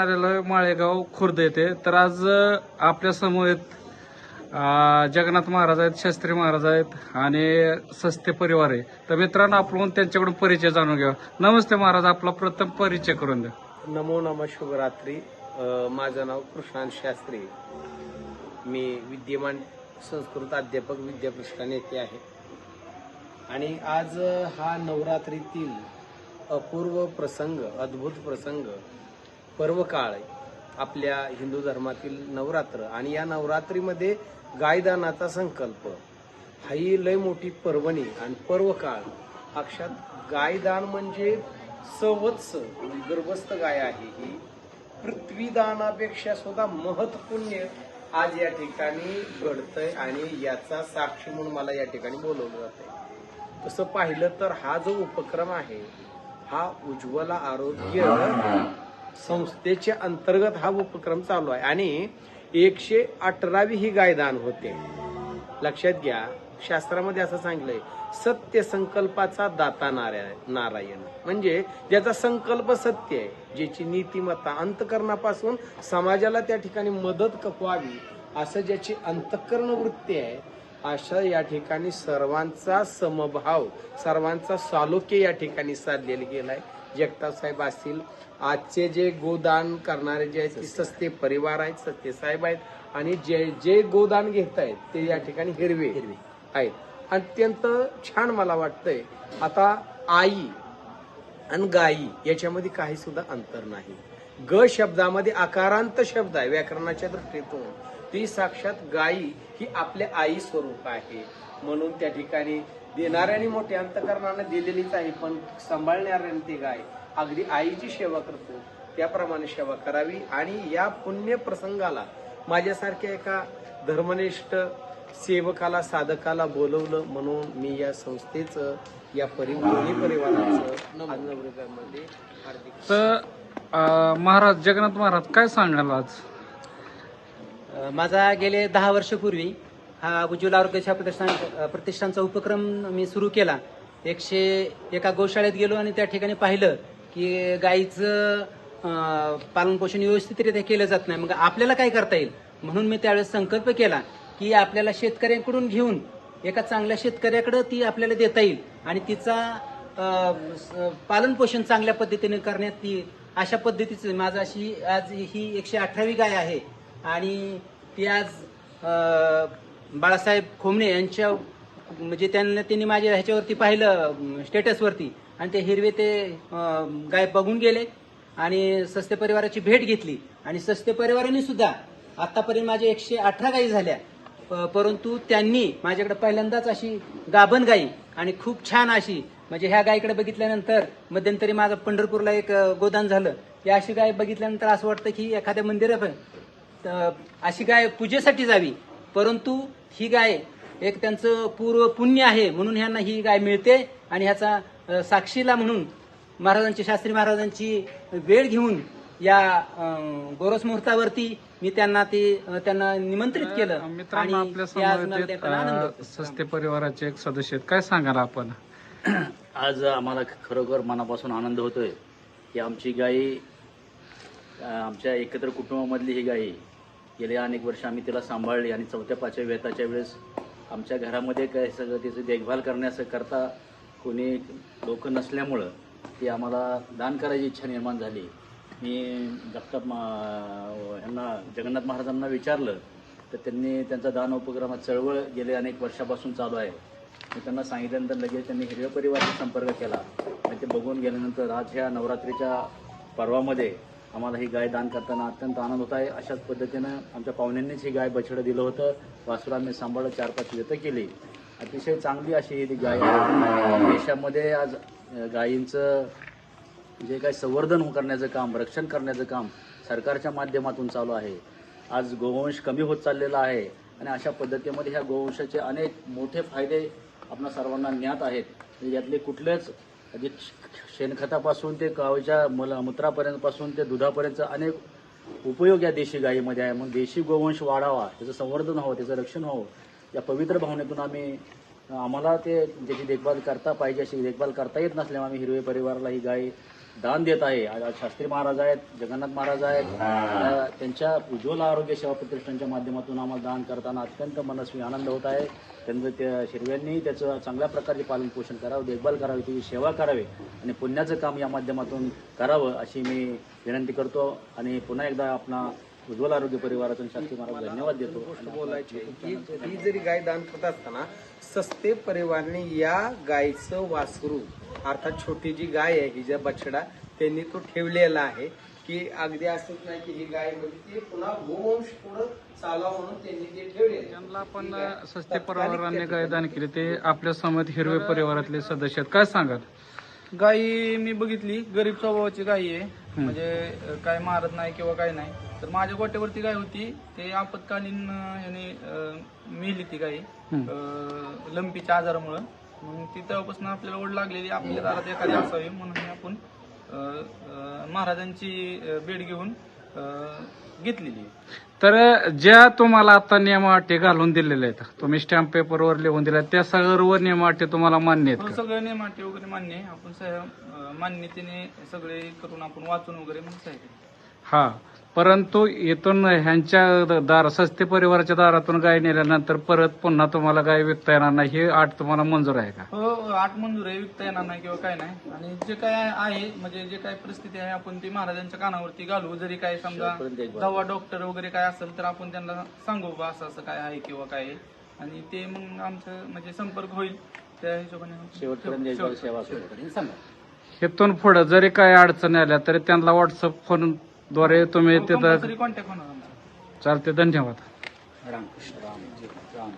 आलेलो आहे माळेगाव खुर्द येथे तर आज आपल्यासमोर जगन्नाथ महाराज आहेत शास्त्री महाराज आहेत आणि सस्ते परिवार आहे. तर मित्रांनो आपण त्यांच्याकडून परिचय जाणून घ्या नमस्ते महाराज आपला प्रथम परिचय करून द्या. नमो नम शुभरात्री. माझं नाव कृष्णांत शास्त्री मी विद्यमान संस्कृत अध्यापक विद्याप्रतिष्ठान येथे आहे. आणि आज हा नवरात्रीतील अपूर्व प्रसंग अद्भुत प्रसंग पर्वकाळ आपल्या हिंदू धर्मातील नवरात्र आणि या नवरात्रीमध्ये गायदानाचा संकल्प. हा ही लय मोठी पर्वणी आणि पर्वकाळ. अक्षात गायदान म्हणजे सवत्स गर्भस्थ गाय आहे ही. पृथ्वीदानापेक्षा सुद्धा महत्त्वपूर्ण आज या ठिकाणी घडतंय आणि याचा साक्षी म्हणून मला या ठिकाणी बोलवलं जातंय. तसं पाहिलं तर हा जो उपक्रम आहे हा उज्ज्वला आरोग्य संस्थेच्या अंतर्गत हा उपक्रम चालू आहे. आणि एकशे अठरावी ही गायदान होते. लक्षात घ्या शास्त्रामध्ये असं सांगितलंय सत्य संकल्पाचा दाता नारायण नारायण. म्हणजे ज्याचा संकल्प सत्य आहे ज्याची नीतिमत्ता अंतकरणापासून समाजाला त्या ठिकाणी मदत कपवावी असं ज्याची अंतकरण वृत्ती आहे अशा या ठिकाणी सर्वांचा समभाव सर्वांचा सालोक्य या ठिकाणी साधलेला गेलाय. जगताप साहेब असतील. आजचे जे गोदान करणारे जे आहेत ते सस्ते परिवार आहेत सस्ते साहेब आहेत. आणि जे जे गोदान घेत आहेत ते या ठिकाणी हिरवे हिरवे. आहेत. अत्यंत छान मला वाटतंय. आता आई आणि गाई याच्यामध्ये काही सुद्धा अंतर नाही. ग शब्दामध्ये आकारांत शब्द आहे व्याकरणाच्या दृष्टीतून. ती साक्षात गाई ही आपल्या आई स्वरूप आहे. म्हणून त्या ठिकाणी देणाऱ्याने मोठ्या अंतकरणाने दिलेलीच आहे पण सांभाळणाऱ्याने ती गाय. अगदी आईची सेवा करतो त्याप्रमाणे सेवा करावी आणि या पुण्य प्रसंगाला माझ्यासारख्या एका धर्मनिष्ठ सेवकाला साधकाला बोलवलं म्हणून मी या संस्थेचं या परिवार परिवाराचं हार्दिक तर महाराज जगन्नाथ महाराज काय सांगाल आज? माझा गेले दहा वर्षापूर्वी हा उज्ज्वल आरोग्य प्रतिष्ठान प्रतिष्ठानचा उपक्रम मी सुरू केला. एकशे एका गोशाळेत गेलो आणि त्या ठिकाणी पाहिलं की गाईचं पालनपोषण व्यवस्थितरित्या केलं जात नाही. मग आपल्याला काय करता येईल? म्हणून मी त्यावेळेस संकल्प केला की आपल्याला शेतकऱ्यांकडून घेऊन एका चांगल्या शेतकऱ्याकडं ती आपल्याला देता येईल आणि तिचा स- पालनपोषण चांगल्या पद्धतीने करण्यात ती अशा पद्धतीचं माझं अशी आज ही एकशे अठरावी गाय आहे आणि ती आज बाळासाहेब खोमणे यांच्या म्हणजे त्यांना त्यांनी माझ्या ह्याच्यावरती पाहिलं स्टेटसवरती आणि ते हिरवे ते गाय बघून गेले. आणि सस्ते परिवाराची भेट घेतली. आणि सस्ते परिवाराने सुद्धा आतापर्यंत माझ्या एकशे अठरा गायी झाल्या. परंतु त्यांनी माझ्याकडे पहिल्यांदाच अशी गाभण गाई आणि खूप छान अशी म्हणजे ह्या गायीकडे बघितल्यानंतर मध्यंतरी माझं पंढरपूरला एक गोदान झालं. या अशी गाय बघितल्यानंतर असं वाटतं की एखाद्या मंदिरात अशी गाय पूजेसाठी जावी. परंतु ही गाय एक त्यांचं पूर्व पुण्य आहे म्हणून ह्यांना ही गाय मिळते आणि ह्याचा साक्षीला म्हणून महाराजांची शास्त्री महाराजांची वेळ घेऊन या गोरस मुहूर्तावरती मी त्यांना ते त्यांना निमंत्रित केलं. सस्ते परिवाराचे एक सदस्य आहेत. काय सांगाल आपण? आज आम्हाला खरोखर मनापासून आनंद होतोय की आमची गाई आमच्या एकत्र कुटुंबामधली ही गाई गेले अनेक वर्ष आम्ही तिला सांभाळली आणि चौथ्या पाचव्या वेताच्या वेळेस आमच्या घरामध्ये काय सगळं तिची देखभाल करण्याचं करता कोणी लोक नसल्यामुळं ती आम्हाला दान करायची इच्छा निर्माण झाली. मी जगताप मा यांना जगन्नाथ महाराजांना विचारलं तर त्यांनी त्यांचा दान उपक्रमात चळवळ गेले अनेक वर्षापासून चालू आहे. मी त्यांना सांगितल्यानंतर लगेच त्यांनी हिरव्या परिवाराशी संपर्क केला आणि ते बघून गेल्यानंतर आज ह्या नवरात्रीच्या पर्वामध्ये आम्हाला ही गाय दान करताना अत्यंत आनंद होत आहे. अशाच पद्धतीनं आमच्या पाहुण्यांनीच ही गाय बछडं दिलं होतं. वासुरा आम्ही सांभाळत चार पाच व्यतं केली. अतिशय चांगली अशी ही गाय देशामध्ये आज गायींचं जे काही संवर्धन करण्याचं काम रक्षण करण्याचं काम सरकारच्या माध्यमातून चालू आहे. आज गोवंश कमी होत चाललेला आहे आणि अशा पद्धतीमध्ये ह्या गोवंशाचे अनेक मोठे फायदे आपल्या सर्वांना ज्ञात आहेत. यातले कुठलेच म्हणजे शेणखतापासून ते गावच्या मल मूत्रापर्यंत पासून ते दुधापर्यंत अनेक उपयोग या देशी गायीमध्ये आहे. मग देशी गोवंश वाढावा त्याचं संवर्धन व्हावं त्याचं रक्षण व्हावं या पवित्र भावनेतून आम्ही आम्हाला ते त्याची देखभाल करता पाहिजे अशी देखभाल करता येत नसल्यामुळे आम्ही हिरवे परिवाराला ही गाय दान देत आहे. आज शास्त्री महाराज आहेत जगन्नाथ महाराज आहेत. त्यांच्या उज्ज्वल आरोग्य सेवा प्रतिष्ठानच्या माध्यमातून आम्हाला दान करताना अत्यंत मनस्वी आनंद होत आहे. त्यांचं त्या शिरव्यांनी त्याचं चांगल्या प्रकारचे पालन पोषण करावं देखभाल करावी त्याची सेवा करावी आणि पुण्याचं काम या माध्यमातून करावं अशी मी विनंती करतो आणि पुन्हा एकदा आपला उज्ज्वल आरोग्य परिवाराचा आणि शास्त्री महाराज धन्यवाद देतो. गोष्ट बोलायची की ही जरी गाय दान करत असताना सस्ते परिवारने या गायचं वासरू अर्थात छोटी जी गाय आहे हिच्या बछडा त्यांनी तो ठेवलेला आहे की अगदी असंच नाही की ही गाय होती ती पुन्हा गोवंश पुढं चालावं म्हणून त्यांनी ते ठेवले ज्यांना आपण सस्ते परिवाराने गाय दान केले. ते आपल्यासमोर हिरवे परिवारातले सदस्य आहेत. काय सांगाल? गाई मी बघितली. गरीब स्वभावाची गाई आहे. म्हणजे काय मारत नाही किंवा काय नाही. तर माझ्या गोट्यावरती गाय होती. ते आपत्कालीन अं, मेली ती गाई. अं, लंपीच्या आजारामुळं. मग ती तेव्हापासून आपल्याला ओढ लागलेली आपल्या दारात एखादी असावी म्हणून आपण महाराजांची भेट घेऊन घेतलेली. तर ज्या तुम्हाला आता नियमाटी घालून दिलेल्या आहेत तुम्ही स्टॅम्प पेपरवर लिहून दिल्या त्या सर्व नियमाटी तुम्हाला मान्य आहेत हो? सगळं नियमाटी वगैरे मान्य आहे आपण मान्यतेने सगळे करून आपण वाचून वगैरे मग. हा परंतु इथून ह्यांच्या दार सस्ते परिवाराच्या दारातून गाय नेल्यानंतर परत पुन्हा तुम्हाला गाय विकता येणार नाही. ही आठ तुम्हाला मंजूर आहे का? हो आठ मंजूर आहे. विकता येणार नाही किंवा काय नाही. आणि जे काय आहे म्हणजे जे काय परिस्थिती आहे आपण ती महाराजांच्या कानावरती घालू. जरी काय समजा. दवा डॉक्टर वगैरे काय असेल तर आपण त्यांना सांगू बा असं असं काय आहे किंवा काय आहे. आणि ते मग आमचं म्हणजे संपर्क होईल. त्या हिशोबाने शेवटपर्यंत सांगा. इथून पुढे जरी काय अडचणी आल्या तरी त्यांना व्हॉट्सअप फोन द्वारे तुम्ही तिथं कंपल्सरी कॉन्टॅक्ट होणार आमचा चालते धन्यवाद. रामकृष्ण राम राम.